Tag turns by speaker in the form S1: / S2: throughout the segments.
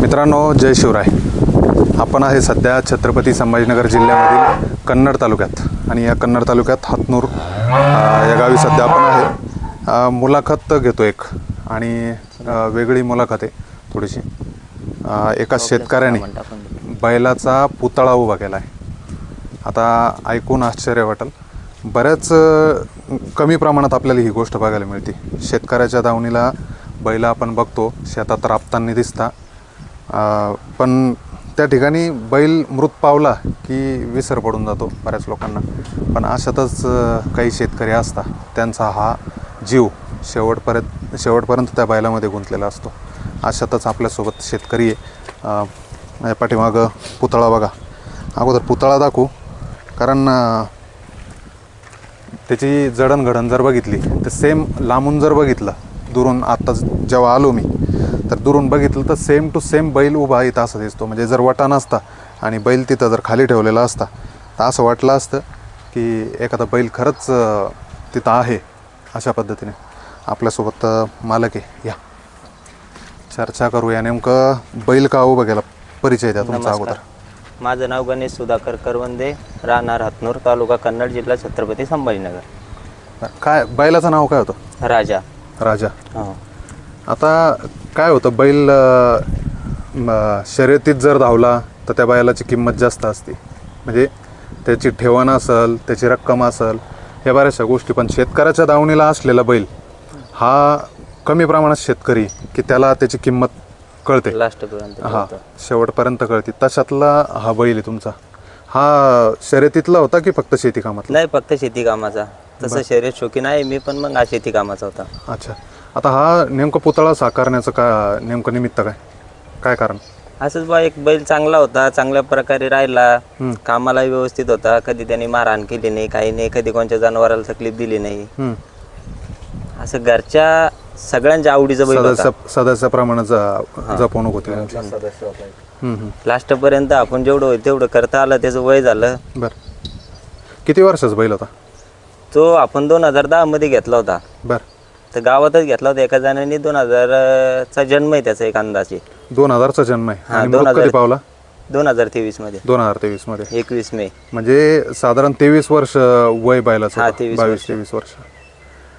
S1: मित्रांनो जय शिवराय. आपण आहे सध्या छत्रपती संभाजीनगर जिल्ह्यामधील कन्नड तालुक्यात. आणि या कन्नड तालुक्यात हातनूर या गावी सध्या आपण आहे. मुलाखत घेतो एक. आणि वेगळी मुलाखत आहे थोडीशी. एका शेतकऱ्याने बैलाचा पुतळा उभा केला आहे आता ऐकून आश्चर्य वाटेल. बऱ्याच कमी प्रमाणात आपल्याला ही गोष्ट बघायला मिळते. शेतकऱ्याच्या दावणीला बैल आपण बघतो. शेतात राबताना दिसता. पण त्या ठिकाणी बैल मृत पावला की विसर पडून जातो बऱ्याच लोकांना. पण अशातच काही शेतकरी असतात त्यांचा हा जीव शेवटपर्यंत शेवटपर्यंत त्या बैलामध्ये गुंतलेला असतो. अशातच आपल्यासोबत शेतकरी आहे. पाठीमागं पुतळा बघा. अगोदर पुतळा दाखवू कारण त्याची जडणघडण जर बघितली तर सेम लांबून जर बघितलं दुरून आत्ता जेव्हा आलो मी तर दुरून बघितलं तर सेम टू सेम बैल उभा इथं असं दिसतो. म्हणजे जर वटा नसता आणि बैल तिथं जर खाली ठेवलेला असता तर असं वाटलं असतं की एखादा बैल खरंच तिथं आहे अशा पद्धतीने. आपल्यासोबत मालक आहे. या. चर्चा करूया. नेमकं बैल का उभं केला परिचय द्या तुमचा अगोदर.
S2: माझं नाव गणेश सुधाकर करवंदे राहणार हातनूर तालुका कन्नड जिल्हा छत्रपती संभाजीनगर.
S1: काय बैलाचं नाव काय होतं?
S2: राजा.
S1: राजा.
S2: हो.
S1: आता काय होतं बैल अ, शर्यतीत जर धावला तर त्या बैलाची किंमत जास्त असते. म्हणजे त्याची ठेवण असेल त्याची रक्कम असेल या बऱ्याचशा गोष्टी. पण शेतकऱ्याच्या दावणीला असलेला बैल हा कमी प्रमाणात शेतकरी की त्याला त्याची किंमत कळते.
S2: लास्टपर्यंत
S1: हा शेवटपर्यंत कळते. तशातला हा बैल आहे तुमचा. हा शर्यतीतला होता की फक्त शेती कामातला?
S2: नाही फक्त शेती कामाचा. तसं शर्यत शौकीन आहे. मी पण मग हा शेती कामाचा होता.
S1: अच्छा. आता हा नेमका पुतळा साकारण्याचं का नेमकं निमित्त काय? काय कारण?
S2: असंच बा एक बैल चांगला होता चांगल्या प्रकारे राहिला.
S1: हम्म.
S2: कामाला व्यवस्थित होता. कधी त्यांनी मारहाण केली नाही काही नाही. कधी कोणत्या जनावराला तकलीफ दिली नाही.
S1: हम्म.
S2: असं घरच्या सगळ्यांच्या आवडीचं बैल होता.
S1: सदस्य सदस्याप्रमाणे ज- जपवणूक होती. हम्म, हम्म.
S2: लास्टपर्यंत आपण जेवढं होईल तेवढं करता आलं. त्याचं वय झालं.
S1: बर. किती वर्षाचा बैल होता?
S2: तो आपण दोन हजार दहा मध्ये घेतला होता.
S1: बर.
S2: तर गावातच घेतला होता. एका जणांनी दोन हजारचा जन्म आहे त्याचा एक अंदाजे.
S1: दोन हजारचा जन्म आहे. आणि
S2: दोन
S1: मृत कधी
S2: हजार-
S1: पावला?
S2: दोन हजार तेवीसमध्ये
S1: दोन हजार तेवीसमध्ये
S2: एकवीस मे.
S1: म्हणजे साधारण तेवीस वर्ष वय
S2: हा. 23
S1: बावीस तेवीस वर्ष.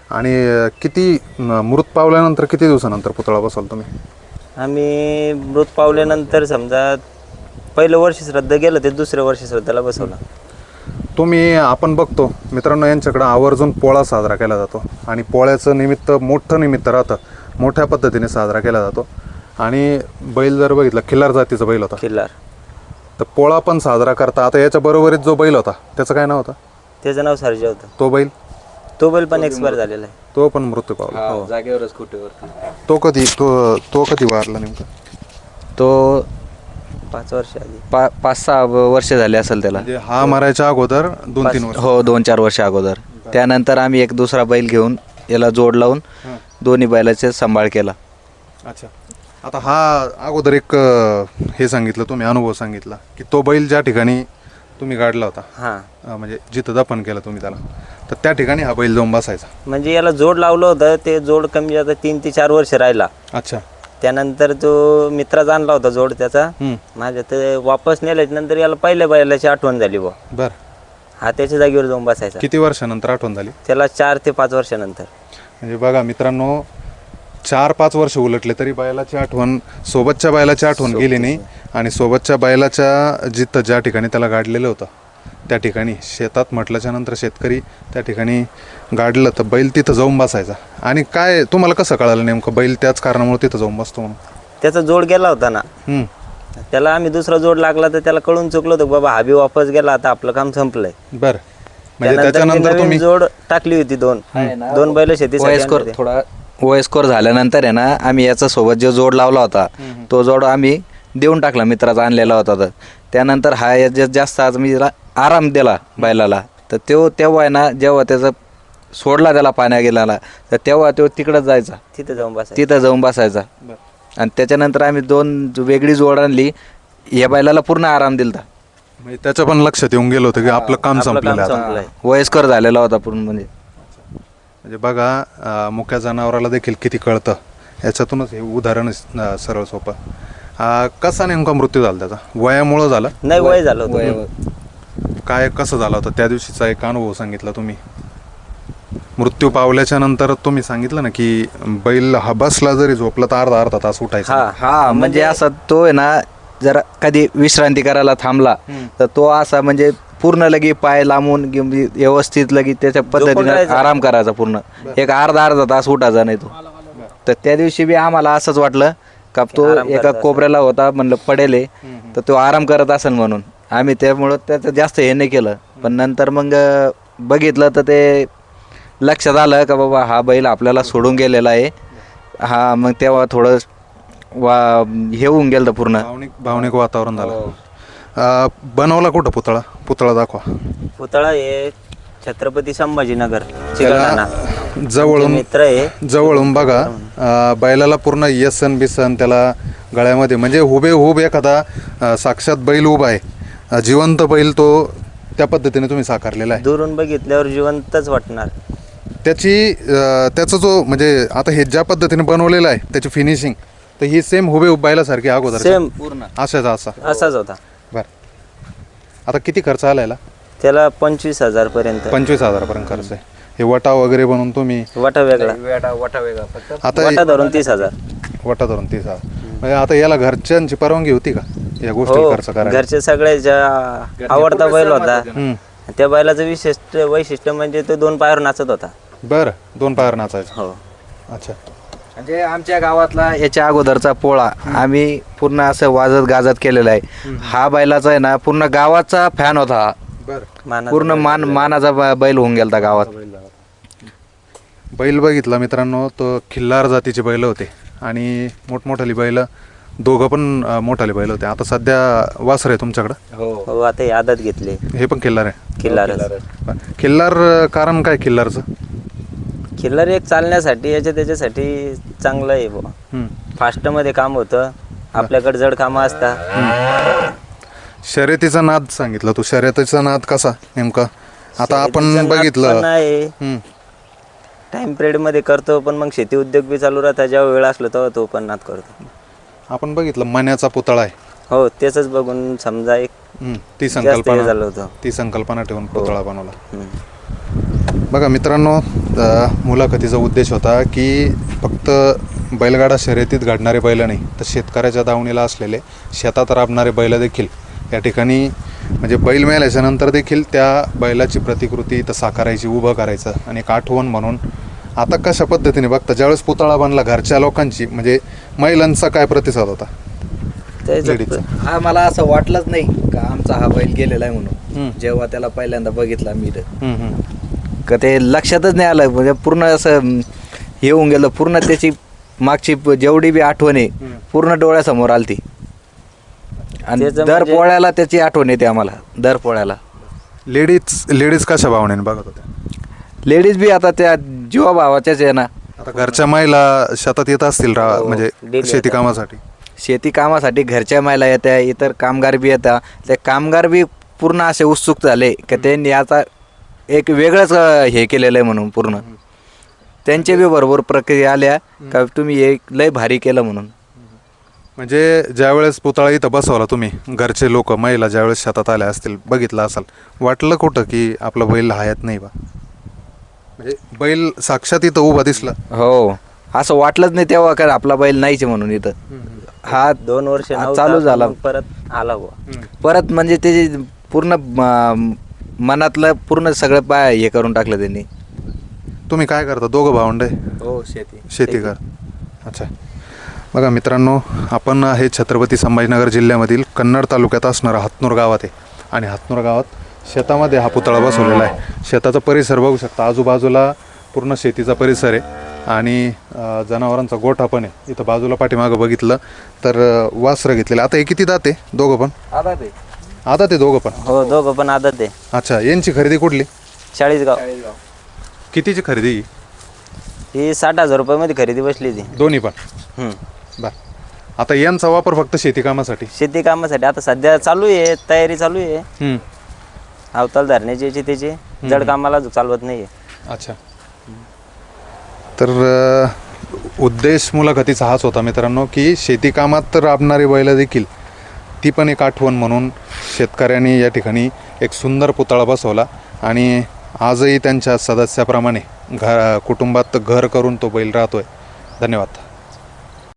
S1: आणि अं, किती मृत पावल्यानंतर किती दिवसानंतर पुतळा बसवला तुम्ही?
S2: आम्ही मृत पावल्यानंतर समजा पहिलं वर्ष श्रद्धा गेलं ते दुसऱ्या वर्षी श्रद्धाला बसवला.
S1: तुम्ही आपण बघतो मित्रांनो यांच्याकडं आवर्जून पोळा साजरा केला जातो. आणि पोळ्याचं निमित्त मोठं निमित्त राहतं. मोठ्या पद्धतीने साजरा केला जातो. आणि बैल जर बघितलं खिल्लार जातीचा बैल होता.
S2: किल्लार
S1: तर पोळा पण साजरा करता. आता याच्या बरोबरीत जो बैल होता त्याचं काय नाव होतं?
S2: त्याचं नाव सर्जा होतं.
S1: तो बैल?
S2: तो बैल पण एक्सपायर झालेला आहे.
S1: तो पण मृत्यू पावला.
S3: जागेवरच कुठेवरती.
S1: तो कधी तो तो कधी वारला नेमका?
S3: तो
S2: पाच वर्ष आधी
S3: पा पाच सहा वर्ष झाले असेल त्याला.
S1: म्हणजे हा मारायच्या अगोदर दोन तीन वर्ष.
S3: हो दोन चार वर्ष अगोदर. त्यानंतर आम्ही एक दुसरा बैल घेऊन याला जोड लावून दोन्ही बैलाचे सांभाळ केला.
S1: अच्छा. आता हा अगोदर एक अं, हे सांगितलं तुम्ही अनुभव सांगितला की तो बैल ज्या ठिकाणी तुम्ही गाडला होता
S2: हां.
S1: अं, म्हणजे जिथं दफन केलं तुम्ही त्याला तर त्या ठिकाणी हा बैल जाऊन बसायचा.
S2: म्हणजे याला जोड लावलं होतं ते जोड कमी जाता तीन ते चार वर्ष राहिला.
S1: अच्छा.
S2: त्यानंतर तो मित्राचा आणला होता जोड त्याचा.
S1: हम्म.
S2: माझ्या ते वापस नेल्याच्या नंतर याला पहिल्या बैलाची आठवण झाली बुवा.
S1: बर.
S2: हा त्याच्या जागेवर जाऊन बसायचा.
S1: किती वर्षानंतर आठवण झाली?
S2: त्याला चार ते पाच वर्षानंतर.
S1: म्हणजे बघा मित्रांनो चार पाच वर्ष उलटले तरी बैलाची आठवण सोबतच्या बैलाची आठवण गेली नाही. आणि सोबतच्या बैलाच्या जिथं ज्या ठिकाणी त्याला गाडलेलं होतं त्या ठिकाणी शेतात म्हटल्याच्या नंतर शेतकरी त्या ठिकाणी गाडलं तर बैल तिथं जाऊन बसायचा. आणि काय तुम्हाला कसं कळालं नेमकं? बैल त्याच कारणामुळे तिथं जाऊन बसतो म्हणून.
S2: त्याचा जोड गेला होता ना.
S1: हम्म.
S2: त्याला आम्ही दुसरा जोड लागला तर त्याला कळून चुकलो होतं बाबा हा बी वापस गेला आता आपलं काम संपलंय.
S1: बरं. म्हणजे
S2: त्यानंतर मी
S1: त्याच्यानंतर
S2: नवीन
S1: तुम्ही
S2: जोड टाकली होती दोन. दोन बैल शेतीसाठी
S3: वयस्कर
S2: आणले होते.
S3: थोडा वयस्कर झाल्यानंतर आहे ना आम्ही याचा सोबत जो जोड लावला होता तो जोड आम्ही देऊन टाकला मित्राचा आणलेला होता तर. त्यानंतर हा याच्यात जास्त आज मी त्याला आराम दिला बैलाला. तर तो तेव्हा आहे ना जेव्हा त्याचा सोडला त्याला पाण्या गेला तर तेव्हा तो तिकडंच जायचा.
S2: तिथे जाऊन बसायचं.
S3: तिथं जाऊन बसायचा. आणि त्याच्यानंतर आम्ही दोन जो- वेगळी जोड आणली. या बैलाला पूर्ण आराम दिलता.
S1: म्हणजे त्याचं पण लक्षात येऊन गेलं होतं की आपलं काम संपलेलं आहे आता.
S3: वयस्कर झालेला होता पूर्ण म्हणजे.
S1: म्हणजे बघा अं, मुक्या जनावराला देखील किती कळतं. याच्यातूनच हे उदाहरण अं, सरळ सोपं. अं, कसा नेमका मृत्यू झाला त्याचा? वयामुळं झालं?
S2: नाही वय झालं होतं.
S1: काय कसं झालं होतं? त्या दिवशीचा एक अनुभव सांगितला तुम्ही. मृत्यू पावल्याच्या नंतर तुम्ही सांगितलं ना की बैल हा बसला जरी झोपला तर अर्धा अर्धा तास उठायचा.
S2: हा
S3: हा म्हणजे असं तो आहे ना जर कधी विश्रांती करायला थांबला तर तो असा म्हणजे पूर्ण लगी पाय लांबून गी- म्हणजे व्यवस्थित लगी त्याच्या पद्धतीने
S2: राहायचा.
S3: आराम करायचा पूर्ण. एक अर्धा अर्धा तास उठायचा नाही तो. तर त्या दिवशी बी आम्हाला असंच वाटलं का तो एका. कोपऱ्याला होता म्हणलं पडेल आहे, तर तो आराम करत असेल म्हणून. आम्ही त्यामुळं त्याचं जास्त हे नाही केलं. पण नंतर मग बघितलं तर ते लक्षात आलं का बाबा हा बैल आपल्याला सोडून गेलेला आहे. हा मग तेव्हा थोडं वा हे होऊन गेलं पूर्ण.
S1: भावनिक भावनिक वातावरण झालं. अं, बनवला कुठं पुतळा? पुतळा दाखवा.
S2: पुतळा हे छत्रपती संभाजीनगर चिकलठाणा.
S1: जवळून
S2: मित्र आहे.
S1: जवळून बघा अं, बैलाला पूर्ण येसन बिसन त्याला गळ्यामध्ये. म्हणजे हुबे हुब एखादा अं, साक्षात बैल उभा आहे. अं, जिवंत बैल तो त्या पद्धतीने तुम्ही साकारलेला आहे.
S2: दुरून बघितल्यावर जिवंतच वाटणार.
S1: त्याची अं, त्याचा जो म्हणजे आता हे ज्या पद्धतीने बनवलेलं आहे त्याची फिनिशिंग तर ही सेम हुबे हुब बैलासारखी अगोदर
S2: सेम
S3: पूर्ण.
S1: असाच असा.
S2: असाच होता.
S1: बरं. आता किती खर्च आला याला?
S2: त्याला पंचवीस हजार पर्यंत
S1: पंचवीस हजारापर्यंत खर्च आहे. हे वटा वगैरे बनवून तुम्ही
S2: वाटा वेगळा.
S3: वाटा वेगळा फक्त.
S1: आता
S2: वाटा धरून तीस हजार.
S1: वटा धरून तीस हजार. म्हणजे आता याला घरच्यांची परवानगी होती का? या गोष्टी
S2: हो
S1: खर्च करायला?
S2: घरचे सगळ्याच्या आवडता बैल होता
S1: हम्म.
S2: त्या बैलाचं विशिष्ट वैशिष्ट्य म्हणजे तो दोन पायावर नाचत होता.
S1: बरं दोन पायर नाचायचं.
S2: हो.
S1: अच्छा.
S3: म्हणजे आमच्या गावातला याच्या अगोदरचा पोळा आम्ही पूर्ण असं वाजत गाजत केलेला आहे. हा बैलाचा आहे ना पूर्ण गावाचा फॅन होता हा.
S1: बरं.
S3: पूर्ण मान मानाचा ब- बैल होऊन गेलता गावात.
S1: बैल बघितला. मित्रांनो तो खिल्लार जातीचे बैल होते. आणि मोठमोठाली बैल दोघं पण अं, मोठाले बैल होते. आता सध्या वासर आहे तुमच्याकडं?
S3: हो.
S2: हो आता हे आदत घेतले.
S1: हे पण खिल्लार आहे?
S2: किल्लार
S1: बरं. खिल्लार अं, कारण काय खिल्लारचं?
S2: किल्लार एक चालण्यासाठी याच्या त्याच्यासाठी चांगलं आहे बुवा.
S1: हम्म.
S2: फास्टमध्ये काम होतं. आपल्याकडे जड कामं असतात.
S1: शर्यतीचा नाद सांगितलं तू. शर्यतीचा नाद कसा नेमका? आता आपण बघितलं.
S2: टाइम पिरियडमध्ये करतो पण मग शेती उद्योग बी चालू राहता जेव्हा वेळ असलो तेव्हा तो पण नाद करतो.
S1: आपण बघितलं मण्याचा पुतळा आहे.
S2: हो तेच बघून समजा एक.
S1: ती
S2: हे झालं
S1: संकल्पना
S2: होतं.
S1: ती संकल्पना ठेवून पुतळा बनवला. बघा मित्रांनो मुलाखतीचा उद्देश होता की फक्त बैलगाडा शर्यतीत घडणारे बैल नाही तर शेतकऱ्याच्या दावणीला असलेले शेतात राबणारे बैल देखील या ठिकाणी म्हणजे बैल मिळाल्याच्या नंतर देखील त्या बैलाची प्रतिकृती इथं साकारायची उभं करायचं आणि एक आठवण म्हणून आता कशा पद्धतीने बघता ज्यावेळेस पुतळा बनला घरच्या लोकांची म्हणजे महिलांचा काय प्रतिसाद होता? लेडीजचा.
S3: हा मला असं वाटलंच नाही का आमचा हा बैल गेलेला आहे
S1: हम्म.
S3: म्हणून जेव्हा त्याला पहिल्यांदा बघितला मी तर
S1: हम्म, हम्म.
S3: का ते लक्षातच नाही आलं म्हणजे पूर्ण असं अं, हे होऊन गेलं पूर्ण त्याची मागची प- जेवढी बी आठवण आहे पूर्ण डोळ्यासमोर आलती. आणि
S2: त्याचं
S3: दर
S2: म्हणजे-
S3: पोळ्याला त्याची आठवण येते आम्हाला दर पोळ्याला.
S1: लेडीज लेडीज कशा भावनेने बघत होत्या?
S3: लेडीज बी आता त्या जीवाभावाच्याच आहे ना.
S1: आता घरच्या महिला शेतात येत असतील रा
S2: हो,
S1: म्हणजे
S2: daily
S1: शेती
S2: येतात.
S1: कामासाठी.
S3: शेती कामासाठी घरच्या महिला येत्या इतर कामगार बी येतात ते कामगार बी पूर्ण असे उत्सुक झाले की त्यांनी आता एक वेगळंच अं, हे केलेलं आहे म्हणून पूर्ण. त्यांचे बी बरोबर प्रक्रिया आल्या का तुम्ही एक लय भारी केलं म्हणून.
S1: म्हणजे ज्यावेळेस पुतळा इथं बसवला तुम्ही घरचे लोक महिला ज्यावेळेस शेतात आल्या असतील बघितलं असाल वाटलं कुठं की आपला बैल हयात नाही बा? म्हणजे बैल साक्षात इथं उभा दिसला.
S3: हो. असं वाटलंच नाही तेव्हा का आपला बैल नाहीच म्हणून इथं. हा
S2: दोन वर्ष
S3: हा चालू झाला.
S2: परत आला बुवा.
S3: परत म्हणजे त्याची पूर्ण म- मनातलं पूर्ण सगळं पाय हे करून टाकलं त्यांनी.
S1: तुम्ही काय करता? दोघं भावंड आहे?
S3: हो शेती
S1: शेती. कर. अच्छा. बघा मित्रांनो आपण हे छत्रपती संभाजीनगर जिल्ह्यामधील कन्नड तालुक्यात असणारा हातनूर गावात आहे. आणि हातनूर गावात शेतामध्ये हा पुतळा बसवलेला आहे. शेताचा परिसर बघू शकता आजूबाजूला पूर्ण शेतीचा परिसर आहे. आणि जनावरांचा गोठा पण आहे. इथं बाजूला पाठीमागं बघितलं तर वासरं घेतलेलं. आता हे किती दात आहे? दोघं पण?
S3: आता ते
S1: आता ते दोघं पण?
S2: हो दोघं पण आदत आहे.
S1: अच्छा यांची खरेदी कुठली?
S2: चाळीसगाव.
S1: कितीची खरेदी ही?
S2: साठ हजार रुपयामध्ये खरेदी बसली ती.
S1: दोन्ही पण. बर. आता यांचा वापर फक्त शेती कामासाठी?
S2: शेती कामासाठी. आता सध्या चालू आहे तयारी चालू आहे
S1: हम्म.
S2: अवताल धरण्याची याची त्याची जड कामाला चालवत नाहीये.
S1: अच्छा. तर अ, उद्देश मुलाखतीचा हाच होता मित्रांनो की शेती कामात राबणारी बैलं देखील ती पण एक आठवण म्हणून शेतकऱ्यांनी या ठिकाणी एक सुंदर पुतळा बसवला आणि आजही त्यांच्या सदस्याप्रमाणे घ कुटुंबात घर करून तो बैल राहतोय. धन्यवाद.